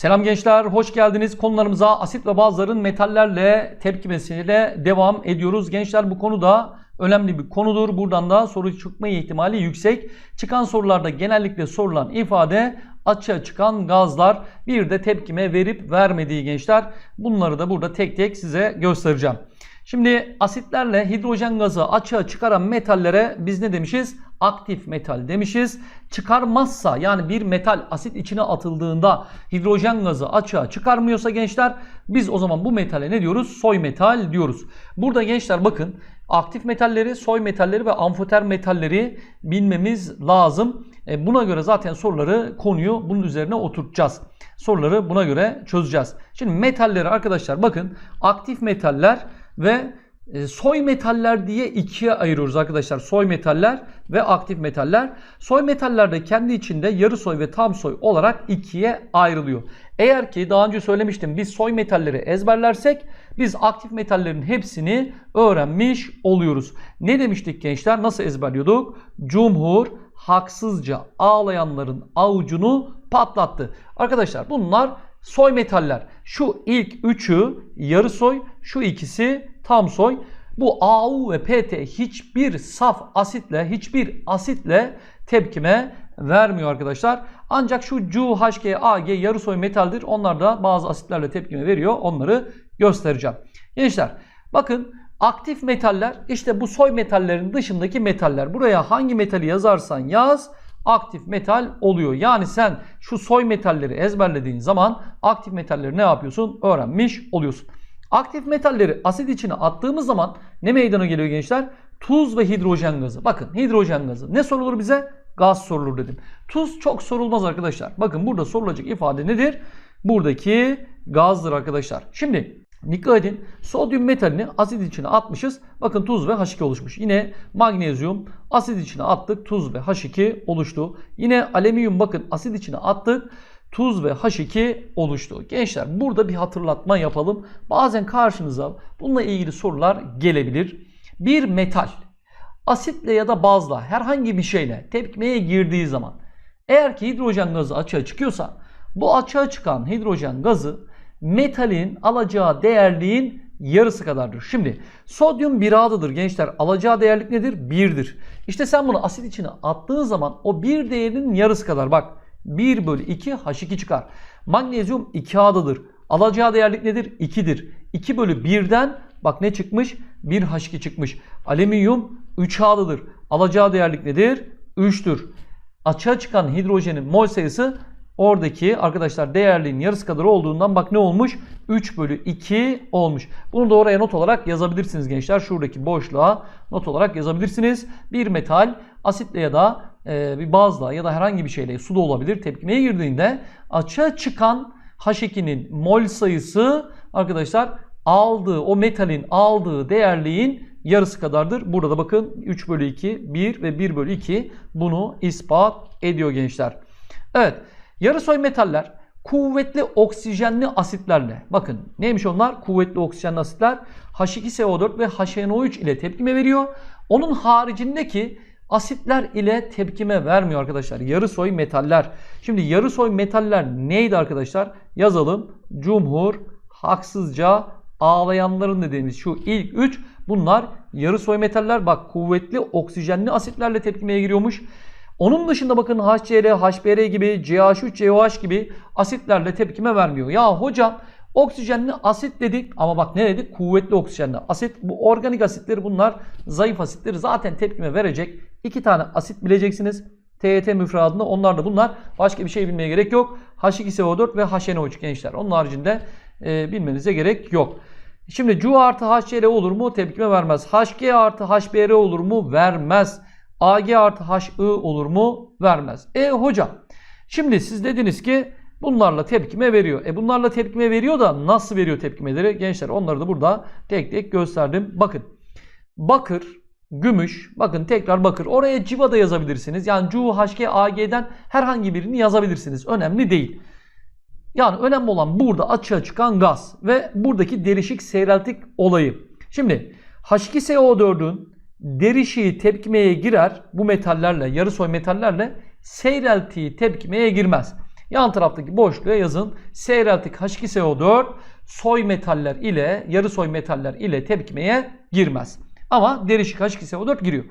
Selam gençler, hoş geldiniz. Konularımıza asit ve bazların metallerle tepkimesiyle devam ediyoruz. Gençler bu konuda önemli bir konudur. Buradan da soru çıkma ihtimali yüksek. Çıkan sorularda genellikle sorulan ifade açığa çıkan gazlar bir de tepkime verip vermediği gençler. Bunları da burada tek tek size göstereceğim. Şimdi asitlerle hidrojen gazı açığa çıkaran metallere biz ne demişiz? Aktif metal demişiz. Çıkarmazsa yani bir metal asit içine atıldığında hidrojen gazı açığa çıkarmıyorsa gençler biz o zaman bu metale ne diyoruz? Soy metal diyoruz. Burada gençler bakın aktif metalleri, soy metalleri ve amfoter metalleri bilmemiz lazım. E, buna göre zaten soruları konuyu bunun üzerine oturtacağız. Soruları buna göre çözeceğiz. Şimdi metalleri arkadaşlar bakın aktif metaller ve soy metaller diye ikiye ayırıyoruz arkadaşlar. Soy metaller ve aktif metaller. Soy metaller de kendi içinde yarı soy ve tam soy olarak ikiye ayrılıyor. Eğer ki daha önce söylemiştim biz soy metalleri ezberlersek biz aktif metallerin hepsini öğrenmiş oluyoruz. Ne demiştik gençler? Nasıl ezberliyorduk? Cumhur haksızca ağlayanların avucunu patlattı. Arkadaşlar bunlar soy metaller. Şu ilk üçü yarı soy, şu ikisi tam soy. Bu AU ve PT hiçbir saf asitle, hiçbir asitle tepkime vermiyor arkadaşlar. Ancak şu CuHG, AG yarı soy metaldir. Onlar da bazı asitlerle tepkime veriyor. Onları göstereceğim. Gençler bakın aktif metaller işte bu soy metallerin dışındaki metaller. Buraya hangi metali yazarsan yaz aktif metal oluyor. Yani sen şu soy metalleri ezberlediğin zaman aktif metalleri ne yapıyorsun? Öğrenmiş oluyorsun. Aktif metalleri asit içine attığımız zaman ne meydana geliyor gençler? Tuz ve hidrojen gazı. Bakın hidrojen gazı. Ne sorulur bize? Gaz sorulur dedim. Tuz çok sorulmaz arkadaşlar. Bakın burada sorulacak ifade nedir? Buradaki gazdır arkadaşlar. Şimdi dikkat. Sodyum metalini asit içine atmışız. Bakın tuz ve H2 oluşmuş. Yine magnezyum asit içine attık. Tuz ve H2 oluştu. Yine alüminyum bakın asit içine attık tuz ve H2 oluştu. Gençler burada bir hatırlatma yapalım. Bazen karşınıza bununla ilgili sorular gelebilir. Bir metal asitle ya da bazla herhangi bir şeyle tepkimeye girdiği zaman eğer ki hidrojen gazı açığa çıkıyorsa bu açığa çıkan hidrojen gazı metalin alacağı değerliğin yarısı kadardır. Şimdi sodyum bir adıdır gençler. Alacağı değerlik nedir? 1'dir. İşte sen bunu asit içine attığın zaman o bir değerinin yarısı kadar bak 1 bölü 2 H2 çıkar. Magnezyum 2 A'dadır. Alacağı değerlik nedir? 2'dir. 2 bölü 1'den bak ne çıkmış? 1 H2 çıkmış. Alüminyum 3 A'dadır. Alacağı değerlik nedir? 3'tür. Açığa çıkan hidrojenin mol sayısı oradaki arkadaşlar değerliğin yarısı kadar olduğundan bak ne olmuş? 3 bölü 2 olmuş. Bunu da oraya not olarak yazabilirsiniz gençler. Şuradaki boşluğa not olarak yazabilirsiniz. Bir metal asitle ya da e, bir bazla ya da herhangi bir şeyle su da olabilir tepkimeye girdiğinde açığa çıkan H2'nin mol sayısı arkadaşlar aldığı o metalin aldığı değerliğin yarısı kadardır. Burada bakın 3 bölü 2 1 ve 1 bölü 2 bunu ispat ediyor gençler. Evet yarı soy metaller kuvvetli oksijenli asitlerle bakın neymiş onlar kuvvetli oksijenli asitler H2SO4 ve HNO3 ile tepkime veriyor. Onun haricindeki asitler ile tepkime vermiyor arkadaşlar. Yarı soy metaller. Şimdi yarı soy metaller neydi arkadaşlar? Yazalım. Cumhur, haksızca, ağlayanların dediğimiz şu ilk üç bunlar yarı soy metaller. Bak kuvvetli oksijenli asitlerle tepkimeye giriyormuş. Onun dışında bakın HCl, HBr gibi, CH3, COH gibi asitlerle tepkime vermiyor. Ya hocam Oksijenli asit dedik ama bak ne dedik? Kuvvetli oksijenli asit. Bu organik asitleri bunlar zayıf asitleri zaten tepkime verecek. İki tane asit bileceksiniz. TET müfradında onlar da bunlar. Başka bir şey bilmeye gerek yok. H2SO4 ve HNO3 gençler. Onun haricinde e, bilmenize gerek yok. Şimdi Cu artı HCl olur mu? Tepkime vermez. HG artı HBr olur mu? Vermez. Ag artı HI olur mu? Vermez. E hocam şimdi siz dediniz ki Bunlarla tepkime veriyor. E bunlarla tepkime veriyor da nasıl veriyor tepkimeleri? Gençler onları da burada tek tek gösterdim. Bakın. Bakır, gümüş, bakın tekrar bakır. Oraya civa da yazabilirsiniz. Yani Cu, HG, AG'den herhangi birini yazabilirsiniz. Önemli değil. Yani önemli olan burada açığa çıkan gaz ve buradaki derişik seyreltik olayı. Şimdi H2SO4'ün derişiği tepkimeye girer bu metallerle, yarı soy metallerle seyreltiği tepkimeye girmez. Yan taraftaki boşluğa yazın. Seyreltik H2SO4 soy metaller ile yarı soy metaller ile tepkimeye girmez. Ama derişik H2SO4 giriyor.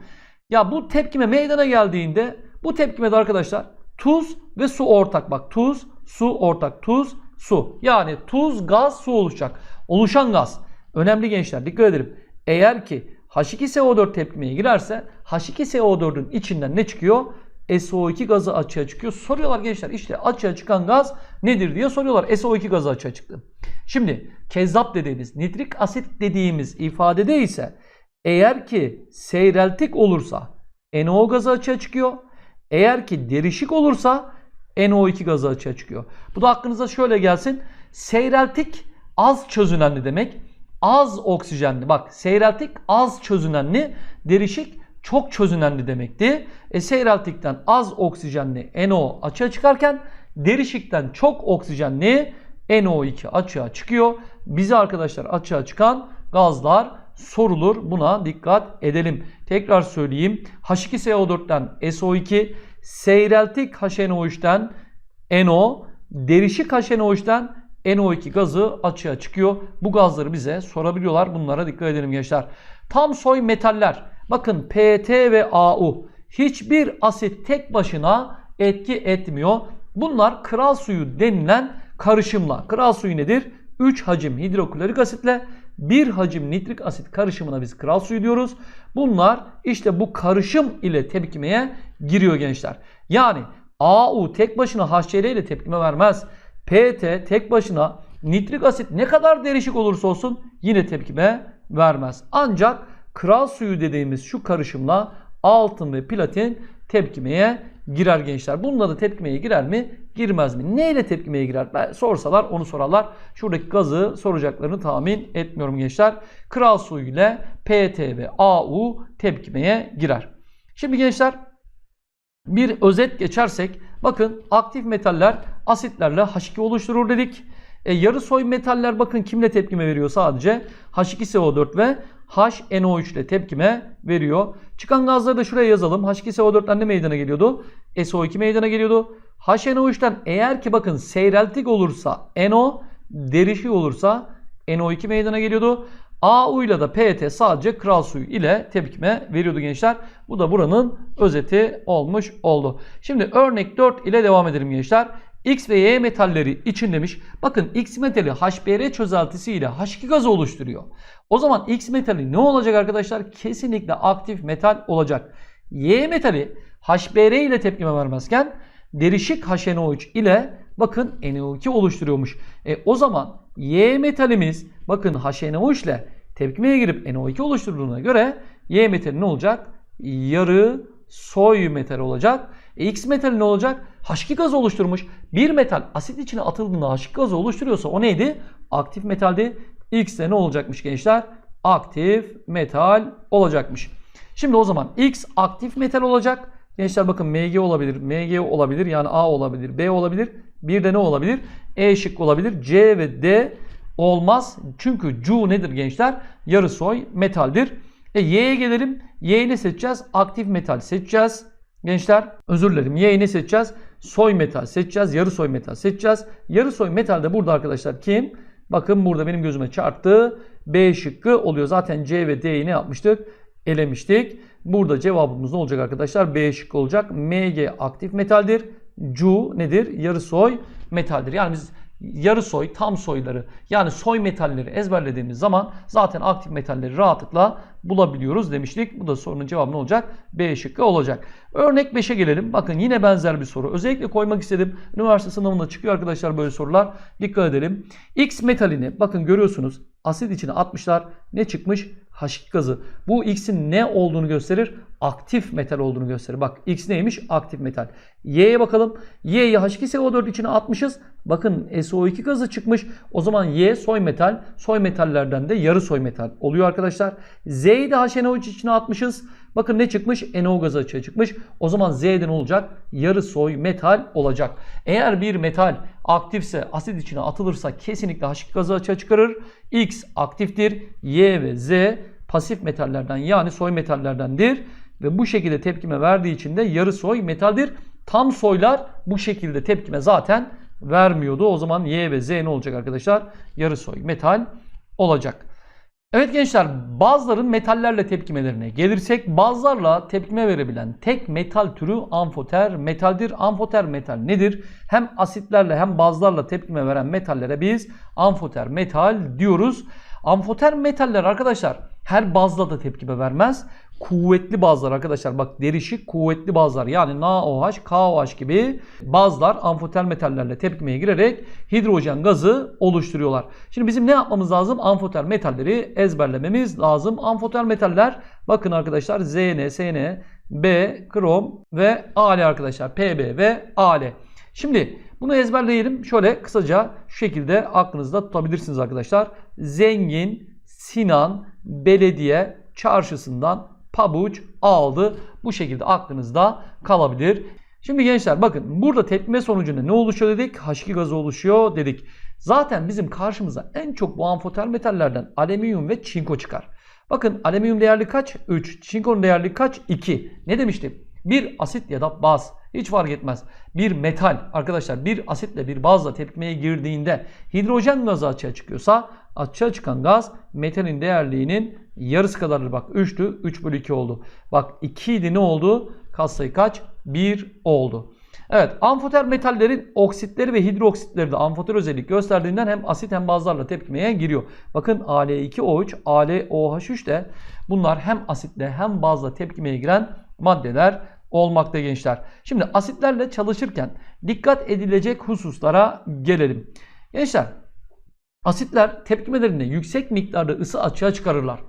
Ya bu tepkime meydana geldiğinde bu tepkimede arkadaşlar tuz ve su ortak. Bak tuz, su ortak. Tuz, su. Yani tuz, gaz, su oluşacak. Oluşan gaz. Önemli gençler dikkat edelim. Eğer ki H2SO4 tepkimeye girerse H2SO4'ün içinden ne çıkıyor? SO2 gazı açığa çıkıyor. Soruyorlar gençler işte açığa çıkan gaz nedir diye soruyorlar. SO2 gazı açığa çıktı. Şimdi kezzap dediğimiz nitrik asit dediğimiz ifadede ise eğer ki seyreltik olursa NO gazı açığa çıkıyor. Eğer ki derişik olursa NO2 gazı açığa çıkıyor. Bu da aklınıza şöyle gelsin. Seyreltik az çözünenli demek. Az oksijenli. Bak seyreltik az çözünenli. Derişik çok çözünenli demekti. E, seyreltikten az oksijenli NO açığa çıkarken derişikten çok oksijenli NO2 açığa çıkıyor. Bize arkadaşlar açığa çıkan gazlar sorulur. Buna dikkat edelim. Tekrar söyleyeyim. H2SO4'ten SO2, seyreltik HNO3'ten NO, derişik HNO3'ten NO2 gazı açığa çıkıyor. Bu gazları bize sorabiliyorlar. Bunlara dikkat edelim gençler. Tam soy metaller. Bakın PT ve AU. Hiçbir asit tek başına etki etmiyor. Bunlar kral suyu denilen karışımla. Kral suyu nedir? 3 hacim hidroklorik asitle 1 hacim nitrik asit karışımına biz kral suyu diyoruz. Bunlar işte bu karışım ile tepkimeye giriyor gençler. Yani AU tek başına HCl ile tepkime vermez. PT tek başına nitrik asit ne kadar derişik olursa olsun yine tepkime vermez. Ancak kral suyu dediğimiz şu karışımla altın ve platin tepkimeye girer gençler. Bununla da tepkimeye girer mi? Girmez mi? Neyle tepkimeye girer? Ben, sorsalar onu sorarlar. Şuradaki gazı soracaklarını tahmin etmiyorum gençler. Kral suyu ile PT ve AU tepkimeye girer. Şimdi gençler bir özet geçersek bakın aktif metaller asitlerle H2 oluşturur dedik. E, yarı soy metaller bakın kimle tepkime veriyor sadece? H2SO4 ve HNO3 ile tepkime veriyor. Çıkan gazları da şuraya yazalım. H2SO4'ten ne meydana geliyordu? SO2 meydana geliyordu. HNO3'ten eğer ki bakın seyreltik olursa NO, derişik olursa NO2 meydana geliyordu. AU ile de PT sadece kral suyu ile tepkime veriyordu gençler. Bu da buranın özeti olmuş oldu. Şimdi örnek 4 ile devam edelim gençler. X ve Y metalleri için demiş. Bakın X metali HBr çözeltisi ile H2 gazı oluşturuyor. O zaman X metali ne olacak arkadaşlar? Kesinlikle aktif metal olacak. Y metali HBr ile tepkime vermezken derişik HNO3 ile bakın NO2 oluşturuyormuş. E, o zaman Y metalimiz bakın HNO3 ile tepkimeye girip NO2 oluşturduğuna göre Y metali ne olacak? Yarı soy metal olacak. E, X metali ne olacak? H2 gazı oluşturmuş. Bir metal asit içine atıldığında H2 gazı oluşturuyorsa o neydi? Aktif metaldi. X de ne olacakmış gençler? Aktif metal olacakmış. Şimdi o zaman X aktif metal olacak. Gençler bakın Mg olabilir, Mg olabilir yani A olabilir, B olabilir. Bir de ne olabilir? E şıkkı olabilir. C ve D olmaz. Çünkü Cu nedir gençler? Yarı soy metaldir. E Y'ye gelelim. Y'yi ne seçeceğiz? Aktif metal seçeceğiz. Gençler özür dilerim. Y'yi ne seçeceğiz? Soy metal seçeceğiz. Yarı soy metal seçeceğiz. Yarı soy metal de burada arkadaşlar kim? Bakın burada benim gözüme çarptı. B şıkkı oluyor. Zaten C ve D'yi ne yapmıştık? Elemiştik. Burada cevabımız ne olacak arkadaşlar? B şıkkı olacak. Mg aktif metaldir. Cu nedir? Yarı soy metaldir. Yani biz yarı soy, tam soyları yani soy metalleri ezberlediğimiz zaman zaten aktif metalleri rahatlıkla bulabiliyoruz demiştik. Bu da sorunun cevabı ne olacak? B şıkkı olacak. Örnek 5'e gelelim. Bakın yine benzer bir soru. Özellikle koymak istedim. Üniversite sınavında çıkıyor arkadaşlar böyle sorular. Dikkat edelim. X metalini bakın görüyorsunuz asit içine atmışlar. Ne çıkmış? H2 gazı. Bu X'in ne olduğunu gösterir? Aktif metal olduğunu gösterir. Bak X neymiş? Aktif metal. Y'ye bakalım. Y'yi H2SO4 içine atmışız. Bakın SO2 gazı çıkmış. O zaman Y soy metal. Soy metallerden de yarı soy metal oluyor arkadaşlar. Z'yi de HNO3 içine atmışız. Bakın ne çıkmış? NO gazı açığa çıkmış. O zaman Z'de ne olacak? Yarı soy metal olacak. Eğer bir metal aktifse asit içine atılırsa kesinlikle H2 gazı açığa çıkarır. X aktiftir. Y ve Z pasif metallerden yani soy metallerdendir. Ve bu şekilde tepkime verdiği için de yarı soy metaldir. Tam soylar bu şekilde tepkime zaten vermiyordu. O zaman Y ve Z ne olacak arkadaşlar? Yarı soy metal olacak. Evet gençler bazıların metallerle tepkimelerine gelirsek bazılarla tepkime verebilen tek metal türü amfoter metaldir. Amfoter metal nedir? Hem asitlerle hem bazlarla tepkime veren metallere biz amfoter metal diyoruz. Amfoter metaller arkadaşlar her bazla da tepkime vermez. Kuvvetli bazlar arkadaşlar bak derişik kuvvetli bazlar yani NaOH, KOH gibi bazlar amfoter metallerle tepkimeye girerek hidrojen gazı oluşturuyorlar. Şimdi bizim ne yapmamız lazım? Amfoter metalleri ezberlememiz lazım. Amfoter metaller bakın arkadaşlar Zn, Sn, B, krom ve Al arkadaşlar. Pb ve Al. Şimdi bunu ezberleyelim. Şöyle kısaca şu şekilde aklınızda tutabilirsiniz arkadaşlar. Zengin, Sinan, belediye çarşısından pabuç aldı. Bu şekilde aklınızda kalabilir. Şimdi gençler bakın burada tepkime sonucunda ne oluşuyor dedik? H2 gazı oluşuyor dedik. Zaten bizim karşımıza en çok bu amfoter metallerden alüminyum ve çinko çıkar. Bakın alüminyum değerli kaç? 3. Çinkonun değerli kaç? 2. Ne demiştim? Bir asit ya da baz. Hiç fark etmez. Bir metal arkadaşlar bir asitle bir bazla tepkimeye girdiğinde hidrojen gazı açığa çıkıyorsa açığa çıkan gaz metalin değerliğinin yarısı kadardır. Bak 3'tü 3 bölü 2 oldu. Bak 2 idi ne oldu? Katsayı kaç? 1 oldu. Evet amfoter metallerin oksitleri ve hidroksitleri de amfoter özellik gösterdiğinden hem asit hem bazlarla tepkimeye giriyor. Bakın Al2O3, AlOH3 de bunlar hem asitle hem bazla tepkimeye giren maddeler olmakta gençler. Şimdi asitlerle çalışırken dikkat edilecek hususlara gelelim. Gençler asitler tepkimelerinde yüksek miktarda ısı açığa çıkarırlar.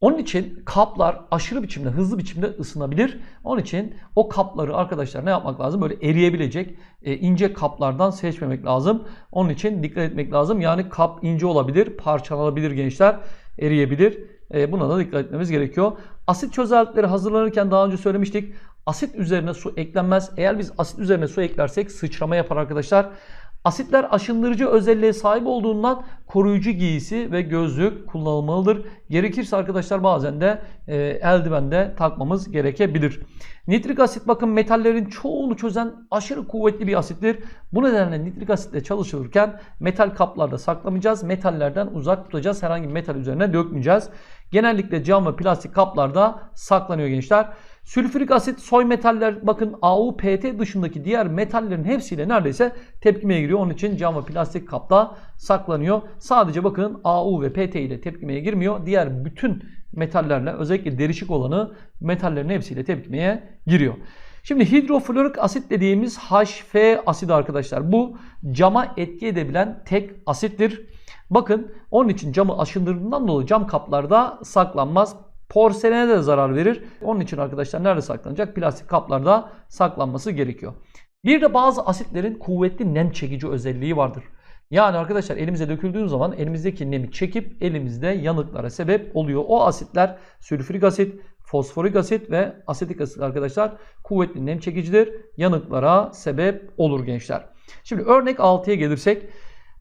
Onun için kaplar aşırı biçimde, hızlı biçimde ısınabilir. Onun için o kapları arkadaşlar ne yapmak lazım? Böyle eriyebilecek e, ince kaplardan seçmemek lazım. Onun için dikkat etmek lazım. Yani kap ince olabilir, parçalanabilir gençler, eriyebilir. E, buna da dikkat etmemiz gerekiyor. Asit çözeltileri hazırlanırken daha önce söylemiştik. Asit üzerine su eklenmez. Eğer biz asit üzerine su eklersek sıçrama yapar arkadaşlar. Asitler aşındırıcı özelliğe sahip olduğundan koruyucu giysi ve gözlük kullanılmalıdır. Gerekirse arkadaşlar bazen de e, eldiven de takmamız gerekebilir. Nitrik asit bakın metallerin çoğunu çözen aşırı kuvvetli bir asittir. Bu nedenle nitrik asitle çalışılırken metal kaplarda saklamayacağız. Metallerden uzak tutacağız. Herhangi bir metal üzerine dökmeyeceğiz. Genellikle cam ve plastik kaplarda saklanıyor gençler. Sülfürik asit soy metaller bakın AuPT dışındaki diğer metallerin hepsiyle neredeyse tepkimeye giriyor. Onun için cam ve plastik kapta saklanıyor. Sadece bakın AU ve PT ile tepkimeye girmiyor. Diğer bütün metallerle özellikle derişik olanı metallerin hepsiyle tepkimeye giriyor. Şimdi hidroflorik asit dediğimiz HF asidi arkadaşlar. Bu cama etki edebilen tek asittir. Bakın onun için camı aşındırdığından dolayı cam kaplarda saklanmaz. Porselene de zarar verir. Onun için arkadaşlar nerede saklanacak? Plastik kaplarda saklanması gerekiyor. Bir de bazı asitlerin kuvvetli nem çekici özelliği vardır. Yani arkadaşlar elimize döküldüğü zaman elimizdeki nemi çekip elimizde yanıklara sebep oluyor. O asitler sülfürik asit, fosforik asit ve asetik asit arkadaşlar kuvvetli nem çekicidir. Yanıklara sebep olur gençler. Şimdi örnek 6'ya gelirsek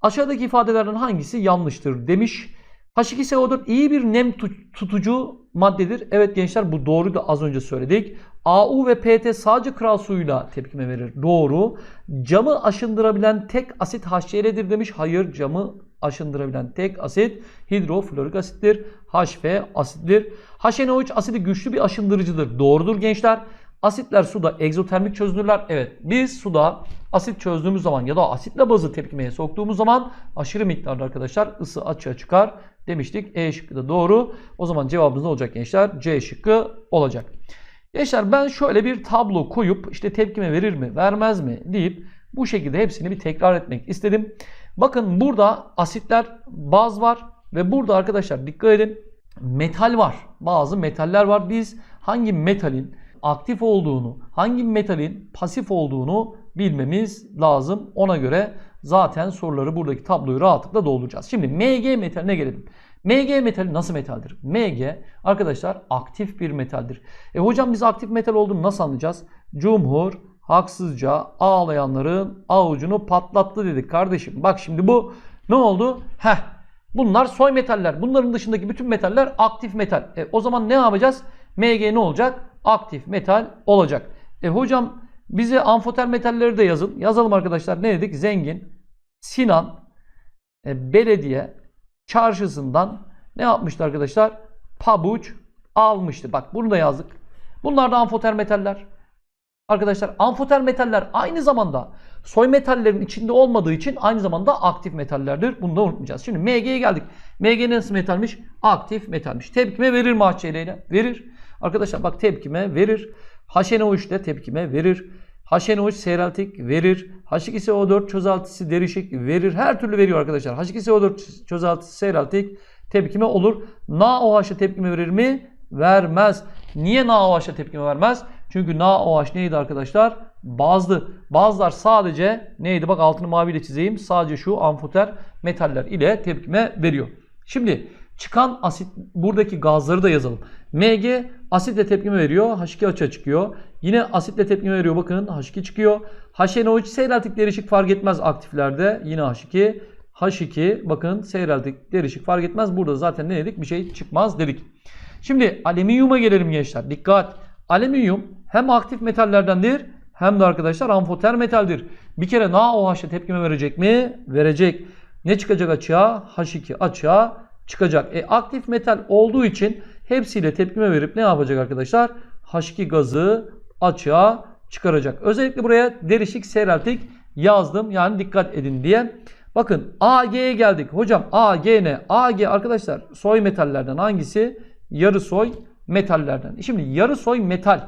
aşağıdaki ifadelerden hangisi yanlıştır demiş. H2SO4 iyi bir nem tutucu maddedir. Evet gençler bu doğru da az önce söyledik. AU ve PT sadece kral suyuyla tepkime verir. Doğru. Camı aşındırabilen tek asit HCl'dir demiş. Hayır camı aşındırabilen tek asit hidroflorik asittir. HF asittir. HNO3 asidi güçlü bir aşındırıcıdır. Doğrudur gençler. Asitler suda egzotermik çözünürler. Evet biz suda asit çözdüğümüz zaman ya da asitle bazı tepkimeye soktuğumuz zaman aşırı miktarda arkadaşlar ısı açığa çıkar demiştik. E şıkkı da doğru. O zaman cevabımız ne olacak gençler? C şıkkı olacak. Gençler ben şöyle bir tablo koyup işte tepkime verir mi vermez mi deyip bu şekilde hepsini bir tekrar etmek istedim. Bakın burada asitler baz var ve burada arkadaşlar dikkat edin metal var. Bazı metaller var. Biz hangi metalin aktif olduğunu, hangi metalin pasif olduğunu bilmemiz lazım. Ona göre zaten soruları buradaki tabloyu rahatlıkla dolduracağız. Şimdi Mg metaline gelelim. Mg metali nasıl metaldir? Mg arkadaşlar aktif bir metaldir. E hocam biz aktif metal olduğunu nasıl anlayacağız? Cumhur haksızca ağlayanların avucunu patlattı dedik kardeşim. Bak şimdi bu ne oldu? Heh bunlar soy metaller. Bunların dışındaki bütün metaller aktif metal. E, o zaman ne yapacağız? Mg ne olacak? Aktif metal olacak. E hocam Bize amfoter metalleri de yazın. Yazalım arkadaşlar. Ne dedik? Zengin, Sinan, e, belediye çarşısından ne yapmıştı arkadaşlar? Pabuç almıştı. Bak bunu da yazdık. Bunlar da amfoter metaller. Arkadaşlar amfoter metaller aynı zamanda soy metallerin içinde olmadığı için aynı zamanda aktif metallerdir. Bunu da unutmayacağız. Şimdi Mg'ye geldik. Mg nasıl metalmiş? Aktif metalmiş. Tepkime verir mi HCl? Verir. Arkadaşlar bak tepkime verir. HNO3 ile tepkime verir. HNO3 seyreltik verir. H2SO4 çözeltisi derişik verir. Her türlü veriyor arkadaşlar. H2SO4 çözeltisi seyreltik tepkime olur. NaOH'a tepkime verir mi? Vermez. Niye NaOH'a tepkime vermez? Çünkü NaOH neydi arkadaşlar? Bazlı. Bazlar sadece neydi? Bak altını maviyle çizeyim. Sadece şu amfoter metaller ile tepkime veriyor. Şimdi çıkan asit buradaki gazları da yazalım. Mg asitle tepkime veriyor. H2 açığa çıkıyor. Yine asitle tepkime veriyor. Bakın H2 çıkıyor. HNO3 seyreltik derişik fark etmez aktiflerde. Yine H2. H2 bakın seyreltik derişik fark etmez. Burada zaten ne dedik? Bir şey çıkmaz dedik. Şimdi alüminyuma gelelim gençler. Dikkat. Alüminyum hem aktif metallerdendir hem de arkadaşlar amfoter metaldir. Bir kere NaOH'a tepkime verecek mi? Verecek. Ne çıkacak açığa? H2 açığa çıkacak. E, aktif metal olduğu için hepsiyle tepkime verip ne yapacak arkadaşlar? H2 gazı açığa çıkaracak. Özellikle buraya derişik seyreltik yazdım. Yani dikkat edin diye. Bakın AG'ye geldik. Hocam AG ne? AG arkadaşlar soy metallerden hangisi? Yarı soy metallerden. Şimdi yarı soy metal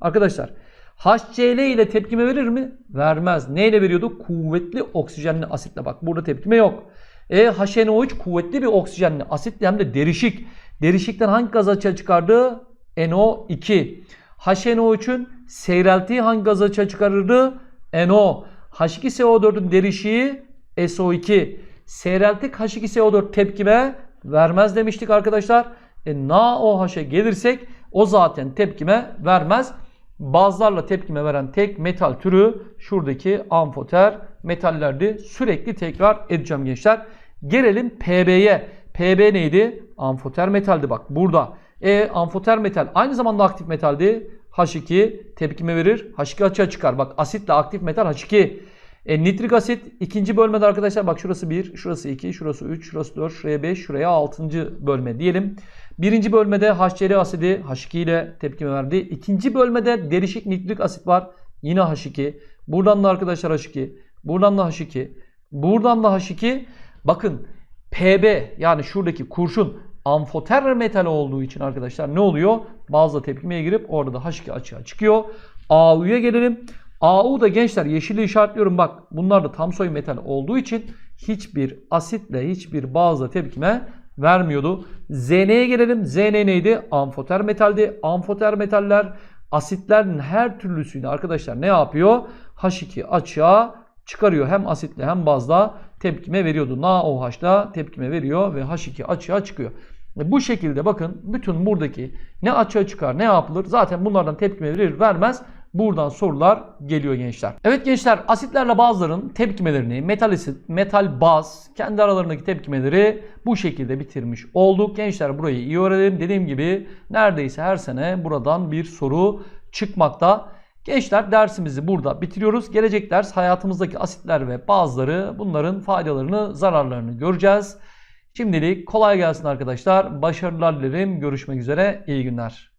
arkadaşlar HCl ile tepkime verir mi? Vermez. Neyle veriyordu? Kuvvetli oksijenli asitle. Bak burada tepkime yok. E HNO3 kuvvetli bir oksijenli asitli hem de derişik. Derişikten hangi gaz açığa çıkardı? NO2. HNO3'ün seyreltiği hangi gaz açığa çıkarırdı? NO. H2SO4'ün derişiği SO2. Seyreltik H2SO4 tepkime vermez demiştik arkadaşlar. E, NaOH'a gelirsek o zaten tepkime vermez. Bazlarla tepkime veren tek metal türü şuradaki amfoter metallerdi. Sürekli tekrar edeceğim gençler. Gelelim PB'ye. PB neydi? Amfoter metaldi bak burada. E amfoter metal aynı zamanda aktif metaldi. H2 tepkime verir. H2 açığa çıkar. Bak asitle aktif metal H2. E, nitrik asit ikinci bölmede arkadaşlar bak şurası 1, şurası 2, şurası 3, şurası 4, şuraya 5, şuraya 6. bölme diyelim. Birinci bölmede HCl asidi H2 ile tepkime verdi. İkinci bölmede derişik nitrik asit var. Yine H2. Buradan da arkadaşlar H2. Buradan da H2. Buradan da H2. Bakın PB yani şuradaki kurşun amfoter metal olduğu için arkadaşlar ne oluyor? Bazı tepkimeye girip orada da H2 açığa çıkıyor. AU'ya gelelim. AU da gençler yeşili işaretliyorum bak. Bunlar da tam soy metal olduğu için hiçbir asitle hiçbir bazla tepkime vermiyordu. ZN'ye gelelim. ZN neydi? Amfoter metaldi. Amfoter metaller asitlerin her türlüsüyle arkadaşlar ne yapıyor? H2 açığa çıkarıyor. Hem asitle hem bazla tepkime veriyordu. NaOH'da tepkime veriyor ve H2 açığa çıkıyor. Bu şekilde bakın bütün buradaki ne açığa çıkar ne yapılır zaten bunlardan tepkime verir vermez Buradan sorular geliyor gençler. Evet gençler asitlerle bazların tepkimelerini metal asit, metal baz kendi aralarındaki tepkimeleri bu şekilde bitirmiş olduk. Gençler burayı iyi öğrenelim. Dediğim gibi neredeyse her sene buradan bir soru çıkmakta. Gençler dersimizi burada bitiriyoruz. Gelecek ders hayatımızdaki asitler ve bazları bunların faydalarını zararlarını göreceğiz. Şimdilik kolay gelsin arkadaşlar. Başarılar dilerim. Görüşmek üzere. İyi günler.